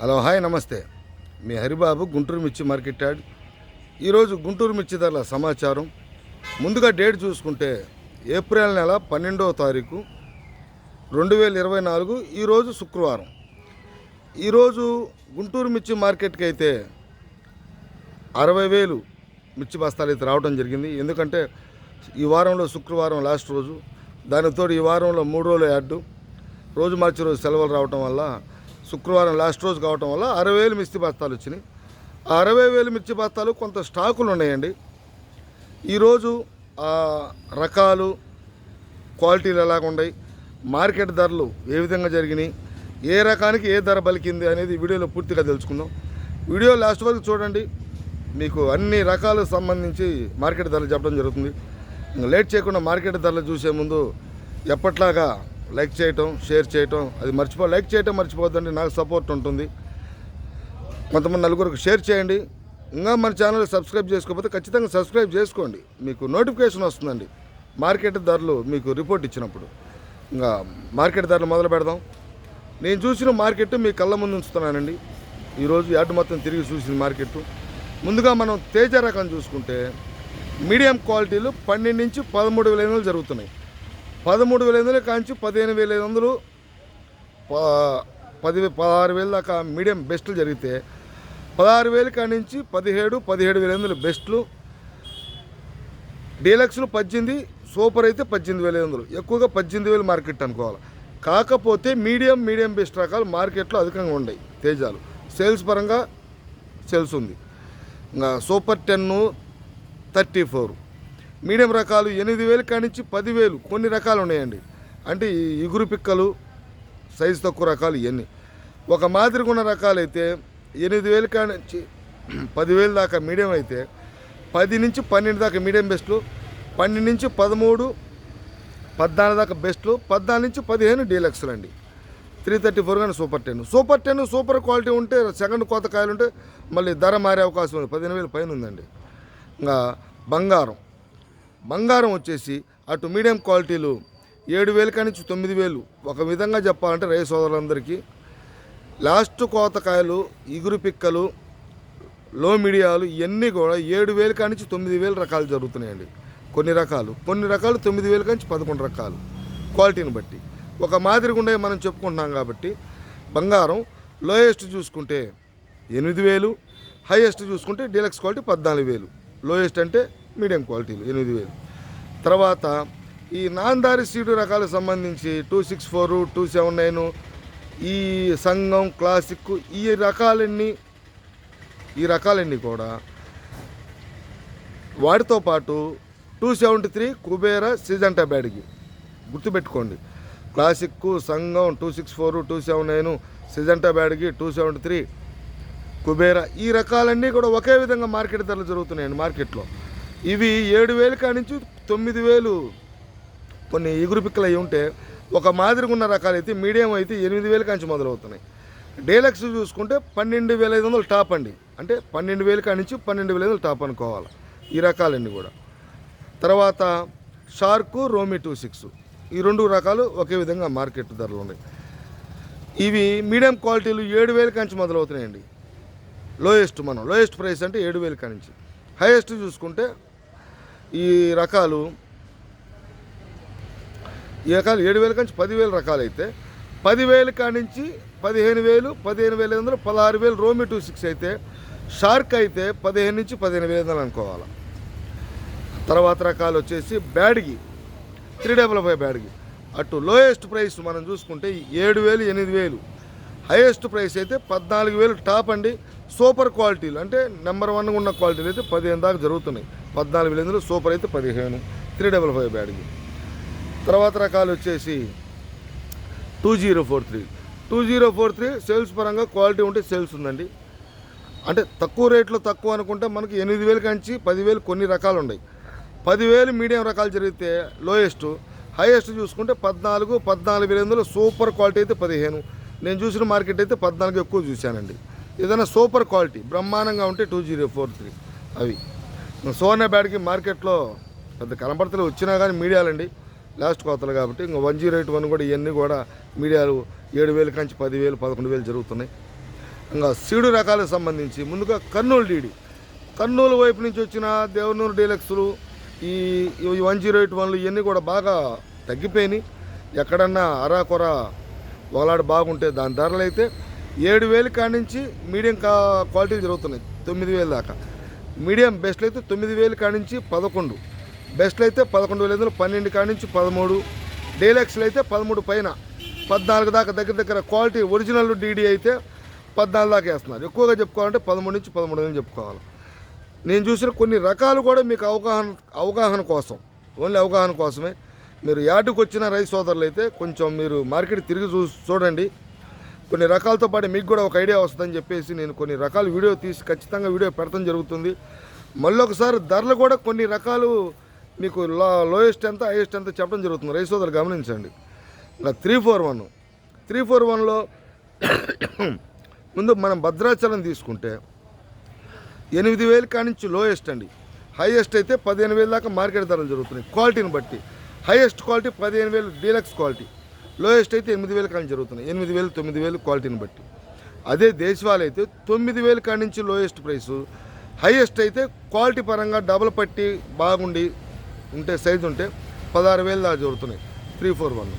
Hello hi నమస్తే. మీ హరిబాబు గుంటూరు మిర్చి market yard ఈరోజు గుంటూరు మిర్చి ధరల సమాచారం. ముందుగా డేట్ చూసుకుంటే ఏప్రిల్ నెల పన్నెండవ తారీఖు రెండు వేల ఇరవై నాలుగు ఈరోజు శుక్రవారం. ఈరోజు గుంటూరు మిర్చి మార్కెట్కి అయితే అరవై వేలు మిర్చి బస్తాలు అయితే రావడం జరిగింది. ఎందుకంటే ఈ వారంలో శుక్రవారం లాస్ట్ రోజు. దానితో ఈ వారంలో మూడు రోజులు యాడ్ రోజు మార్చి రోజు సెలవులు రావటం వల్ల శుక్రవారం లాస్ట్ రోజు కావటం వల్ల అరవై వేలు మిర్చి బస్తాలు వచ్చినాయి. ఆ అరవై వేలు మిర్చి బస్తాలు కొంత స్టాకులు ఉన్నాయండి. ఈరోజు ఆ రకాలు క్వాలిటీలు ఎలాగ ఉన్నాయి మార్కెట్ ధరలు ఏ విధంగా జరిగినాయి ఏ రకానికి ఏ ధర పలికింది అనేది వీడియోలో పూర్తిగా తెలుసుకుందాం. వీడియో లాస్ట్ వరకు చూడండి. మీకు అన్ని రకాలకు సంబంధించి మార్కెట్ ధరలు చెప్పడం జరుగుతుంది. లేట్ చేయకుండా మార్కెట్ ధరలు చూసే ముందు ఎప్పట్లాగా లైక్ చేయటం షేర్ చేయటం అది మర్చిపో లైక్ చేయటం మర్చిపోద్దండి నాకు సపోర్ట్ ఉంటుంది. కొంతమంది నలుగురికి షేర్ చేయండి. ఇంకా మన ఛానల్ సబ్స్క్రైబ్ చేసుకోకపోతే ఖచ్చితంగా సబ్స్క్రైబ్ చేసుకోండి. మీకు నోటిఫికేషన్ వస్తుందండి. మార్కెట్ ధరలు మీకు రిపోర్ట్ ఇచ్చినప్పుడు. ఇంకా మార్కెట్ ధరలు మొదలు పెడదాం. నేను చూసిన మార్కెట్ మీ కళ్ళ ముందు ఉంచుతున్నానండి. ఈరోజు యార్డు మొత్తం తిరిగి చూసిన మార్కెట్. ముందుగా మనం తేజ రకం చూసుకుంటే మీడియం క్వాలిటీలు పన్నెండు నుంచి పదమూడు వేల జరుగుతున్నాయి. పదమూడు వేల ఐదు వందలు కాంచి పదిహేను వేల ఐదు వందలు ప- పది పదహారు వేల దాకా మీడియం బెస్ట్లు జరిగితే పదహారు వేలు కాడి నుంచి పదిహేడు పదిహేడు వేల వందలు బెస్ట్లు. డీలక్స్లు పద్దెనిమిది సూపర్ అయితే పద్దెనిమిది వేల వందలు. ఎక్కువగా పద్దెనిమిది వేలు మార్కెట్ అనుకోవాలి. కాకపోతే మీడియం మీడియం బెస్ట్ రకాలు మార్కెట్లో అధికంగా ఉన్నాయి తేజాలు. సేల్స్ పరంగా సేల్స్ ఉంది. ఇంకా super ten thirty four. Medium రకాలు ఎనిమిది వేలు కానించి పదివేలు కొన్ని రకాలు ఉన్నాయండి. అంటే ఈ ఇగురు పిక్కలు సైజు తక్కువ రకాలు ఇవన్నీ ఒక మాదిరిగా ఉన్న రకాలు అయితే ఎనిమిది వేలు కానించి పదివేలు దాకా మీడియం అయితే పది నుంచి పన్నెండు దాకా మీడియం బెస్ట్లు పన్నెండు నుంచి పదమూడు పద్నాలుగు దాకా బెస్ట్లు పద్నాలుగు నుంచి పదిహేను డీలక్స్లు అండి. త్రీ థర్టీ ఫోర్ కానీ super ten. Super ten super quality ఉంటే సెకండ్ కోత కాయలు ఉంటే మళ్ళీ ధర మారే అవకాశం ఉంది. పదిహేను వేలు పైన ఉందండి. ఇంకా బంగారం. బంగారం వచ్చేసి అటు మీడియం క్వాలిటీలు ఏడు వేలు కానించి తొమ్మిది వేలు. ఒక విధంగా చెప్పాలంటే రైతు సోదరులందరికీ. లాస్ట్ కోతకాయలు ఇగురు పిక్కలు లో మీడియాలు ఇవన్నీ కూడా ఏడు వేలు కానించి తొమ్మిది వేలు రకాలు జరుగుతున్నాయండి. కొన్ని రకాలు. కొన్ని రకాలు తొమ్మిది వేలు కానించి పదకొండు రకాలు. క్వాలిటీని బట్టి. ఒక మాదిరిగా ఉండే మనం చెప్పుకుంటున్నాం కాబట్టి బంగారం లోయెస్ట్ చూసుకుంటే ఎనిమిది వేలు హైయెస్ట్ చూసుకుంటే డీలక్స్ క్వాలిటీ పద్నాలుగు వేలు. లోయెస్ట్ అంటే మీడియం క్వాలిటీలు ఎనిమిది వేలు. తర్వాత ఈ నాందారి సీడు రకాలకు సంబంధించి two six four two seven nine ఈ సంఘం క్లాసిక్ ఈ రకాలన్నీ ఈ రకాలన్నీ కూడా వాటితో పాటు two seventy three Kubera Syngenta Byadgi గుర్తుపెట్టుకోండి. క్లాసిక్ సంఘం two six four two seven nine Syngenta Byadgi two seventy three Kubera ఈ రకాలన్నీ కూడా ఒకే విధంగా మార్కెట్ ధరలు జరుగుతున్నాయండి మార్కెట్లో. ఇవి ఏడు వేలు కానించి తొమ్మిది వేలు. కొన్ని ఎగురు పిక్కలు అయి ఉంటే ఒక మాదిరిగా ఉన్న రకాలైతే మీడియం అయితే ఎనిమిది వేలు కానించి మొదలవుతున్నాయి. డీలక్స్ చూసుకుంటే పన్నెండు వేల ఐదు వందలు టాప్ అండి. అంటే పన్నెండు వేలు కానించి పన్నెండు వేల ఐదు వందలు టాప్ అనుకోవాలి. ఈ రకాలన్నీ కూడా. తర్వాత షార్కు రోమి టూ సిక్స్. ఈ రెండు రకాలు ఒకే విధంగా మార్కెట్ ధరలు ఉన్నాయి. ఇవి మీడియం క్వాలిటీలు ఏడు వేల కానించి మొదలవుతున్నాయండి. లోయెస్ట్ మనం. లోయెస్ట్ ప్రైస్ అంటే ఏడు వేల కానించి. హైయెస్ట్ చూసుకుంటే ఈ రకాలు ఈ రకాలు ఏడు వేల నుంచి పదివేల రకాలు అయితే పదివేలు నుంచి పదిహేను వేలు పదిహేను వేల ఐదు వందలు పదహారు వేలు రోమి టూ సిక్స్ అయితే షార్క్ అయితే పదిహేను నుంచి పదిహేను వేల ఐదు వందలు అనుకోవాలి. తర్వాత రకాలు వచ్చేసి Byadgi three double five Byadgi. అటు లోయెస్ట్ ప్రైస్ మనం చూసుకుంటే ఏడు వేలు ఎనిమిది వేలు. హైయెస్ట్ ప్రైస్ అయితే పద్నాలుగు వేలు టాప్ అండి. సూపర్ క్వాలిటీలు అంటే నెంబర్ వన్ ఉన్న క్వాలిటీలు అయితే పదిహేను దాకా జరుగుతున్నాయి. పద్నాలుగు వేల సూపర్ అయితే పదిహేను. త్రీ డబల్ ఫైవ్ బ్యాడ్కి తర్వాత రకాలు వచ్చేసి two zero four three. Two zero four three sales పరంగా క్వాలిటీ ఉంటే సేల్స్ ఉందండి. అంటే తక్కువ రేట్లో తక్కువ అనుకుంటే మనకి ఎనిమిది వేలు కంచి పదివేలు కొన్ని రకాలు ఉన్నాయి. పదివేలు మీడియం రకాలు జరిగితే లోయెస్ట్ హైయెస్ట్ చూసుకుంటే పద్నాలుగు పద్నాలుగు వేల ఎనిమిదిలో సూపర్ క్వాలిటీ అయితే పదిహేను. నేను చూసిన మార్కెట్ అయితే పద్నాలుగు ఎక్కువ చూశానండి. ఏదైనా సూపర్ క్వాలిటీ బ్రహ్మాండంగా ఉంటే టూ జీరో ఫోర్ త్రీ అవి. సోనా బ్యాడ్కి మార్కెట్లో పెద్ద కనపడతలు వచ్చినా కానీ మీడియాలండి. లాస్ట్ కోతలు కాబట్టి ఇంకా వన్ జీరో ఎయిట్ వన్ కూడా ఇవన్నీ కూడా మీడియాలు ఏడు వేల కంచి పదివేలు పదకొండు వేలు జరుగుతున్నాయి. ఇంకా సీడు రకాలకు సంబంధించి ముందుగా కర్నూలు డీడీ. కర్నూలు వైపు నుంచి వచ్చిన దేవనూరు డీలక్స్లు ఈ వన్ జీరో ఎయిట్ వన్లు ఇవన్నీ కూడా బాగా తగ్గిపోయినాయి. ఎక్కడన్నా అరాకొర ఒకలాడు బాగుంటే దాని ధరలు అయితే ఏడు వేలు కాడి నుంచి మీడియం కా క్వాలిటీలు జరుగుతున్నాయి. తొమ్మిది వేలు దాకా. మీడియం బెస్ట్లు అయితే తొమ్మిది వేలు కానించి నుంచి పదకొండు. బెస్ట్లు అయితే పదకొండు వేల ఐదు పన్నెండు కానించి నుంచి పదమూడు. డీలక్స్లు అయితే పదమూడు పైన. పద్నాలుగు దాకా దగ్గర దగ్గర క్వాలిటీ ఒరిజినల్ డీడీ అయితే పద్నాలుగు దాకా వేస్తున్నారు. ఎక్కువగా చెప్పుకోవాలంటే పదమూడు నుంచి పదమూడు వేలు చెప్పుకోవాలి. నేను చూసిన కొన్ని రకాలు కూడా మీకు అవగాహన అవగాహన కోసం ఓన్లీ అవగాహన కోసమే. మీరు యార్డుకు వచ్చిన రైతు సోదరులు అయితే కొంచెం మీరు మార్కెట్ తిరిగి చూ చూడండి. కొన్ని రకాలతో పాటు మీకు కూడా ఒక ఐడియా వస్తుందని చెప్పేసి నేను కొన్ని రకాల వీడియో తీసి ఖచ్చితంగా వీడియో పెడతాం జరుగుతుంది. మళ్ళీ ఒకసారి ధరలు కూడా కొన్ని రకాలు మీకు లోయెస్ట్ ఎంత హైయెస్ట్ ఎంత చెప్పడం జరుగుతుంది. రైస్ సోదరు గమనించండి. ఇలా three four one three four వన్లో ముందు మనం భద్రాచలం తీసుకుంటే ఎనిమిది వేలు కానించి లోయెస్ట్ అండి. హైయెస్ట్ అయితే పదిహేను వేలు దాకా మార్కెట్ ధరలు జరుగుతున్నాయి. క్వాలిటీని బట్టి. హైయెస్ట్ క్వాలిటీ పదిహేను వేలు డీలక్స్ క్వాలిటీ లోయెస్ట్ అయితే ఎనిమిది వేలు కానీ జరుగుతున్నాయి. ఎనిమిది వేలు తొమ్మిది వేలు క్వాలిటీని బట్టి. అదే దేశవాళీ అయితే తొమ్మిది వేలు కాడి నుంచి లోయెస్ట్ ప్రైసు. హైయెస్ట్ అయితే క్వాలిటీ పరంగా డబల్ పట్టి బాగుండి ఉంటే సైజు ఉంటే పదహారు వేలు దాకా జరుగుతున్నాయి. Three four one.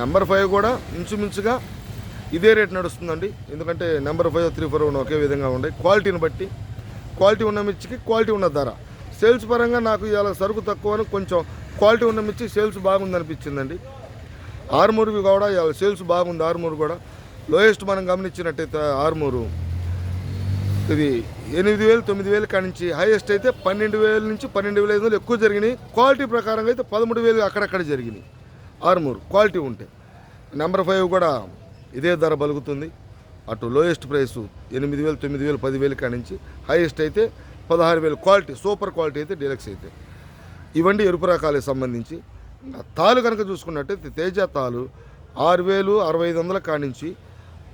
Number five కూడా ఇంచుమించుగా ఇదే రేట్ నడుస్తుందండి. ఎందుకంటే number five three four one ఒకే విధంగా ఉండే క్వాలిటీని బట్టి. క్వాలిటీ ఉన్న మిర్చికి క్వాలిటీ ఉన్న ధర. సేల్స్ పరంగా నాకు ఇవాళ సరుకు తక్కువ అని కొంచెం క్వాలిటీ ఉన్న మిర్చి సేల్స్ బాగుందనిపించిందండి. ఆర్మూర్వి కూడా ఇవాళ సేల్స్ బాగుంది ఆరుమూరు కూడా. లోయెస్ట్ మనం గమనించినట్టయితే ఆరుమూరు ఇది ఎనిమిది వేలు తొమ్మిది వేలు కానించి హైయెస్ట్ అయితే పన్నెండు వేల నుంచి పన్నెండు వేల ఐదు వందలు ఎక్కువ జరిగినాయి. క్వాలిటీ ప్రకారంగా అయితే పదమూడు వేలు అక్కడక్కడ జరిగినాయి ఆరుమూరు. క్వాలిటీ ఉంటే. నెంబర్ ఫైవ్ కూడా ఇదే ధర బలుగుతుంది అటు లోయెస్ట్ ప్రైస్ ఎనిమిది వేలు తొమ్మిది వేలు పదివేలు కానించి హైయెస్ట్ అయితే పదహారు వేలు. క్వాలిటీ సూపర్ క్వాలిటీ అయితే డీలక్స్ అయితే. ఇవండి ఎరుపు రకాలకు సంబంధించి. తాలు కనుక చూసుకున్నట్టయితే తేజ తాలు ఆరు వేలు అరవై ఐదు వందల కానించి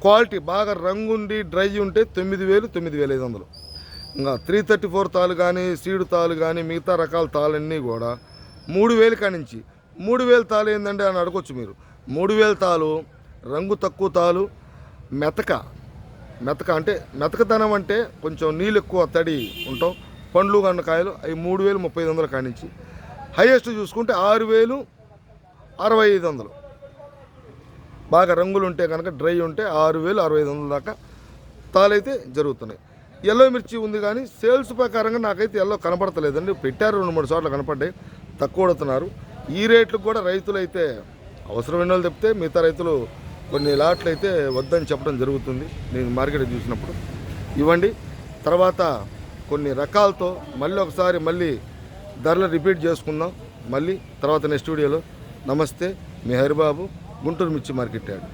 క్వాలిటీ బాగా రంగుండి డ్రై ఉంటే తొమ్మిది వేలు తొమ్మిది వేల ఐదు వందలు. ఇంకా త్రీ థర్టీ ఫోర్ తాలు కానీ సీడు తాలు కానీ మిగతా రకాల తాళన్నీ కూడా మూడు వేలు కానించి మూడు వేలు తాలు ఏంటంటే అని అడగొచ్చు మీరు. మూడు వేల తాలు రంగు తక్కువ తాలు మెతక. మెతక అంటే మెతకతనం అంటే కొంచెం నీళ్ళు ఎక్కువ తడి ఉంటాం. పండ్లు గండకాయలు అవి మూడు వేలు ముప్పై ఐదు వందలు కానించి హైయెస్ట్ చూసుకుంటే ఆరు వేలు అరవై ఐదు వందలు. బాగా రంగులు ఉంటే కనుక డ్రై ఉంటే ఆరు వేలు అరవై ఐదు వందల దాకా తాలైతే జరుగుతున్నాయి. ఎల్లో మిర్చి ఉంది కానీ సేల్స్ ప్రకారంగా నాకైతే ఎల్లో కనపడతలేదండి. పెట్టారు రెండు మూడు చోట్ల కనపడ్డాయి. తక్కువ కొడుతున్నారు. ఈ రేట్లకు కూడా రైతులు అయితే అవసరమైన వాళ్ళు చెప్తే మిగతా రైతులు కొన్ని లాట్లు అయితే వద్దని చెప్పడం జరుగుతుంది. నేను మార్కెట్ చూసినప్పుడు ఇవ్వండి. తర్వాత కొన్ని రకాలతో మళ్ళీ ఒకసారి మళ్ళీ ధరలు రిపీట్ చేసుకుందాం. మళ్ళీ తర్వాత నెక్స్ట్ వీడియోలో. నమస్తే మీ హరిబాబు గుంటూరు మిర్చి మార్కెట్ యాడ్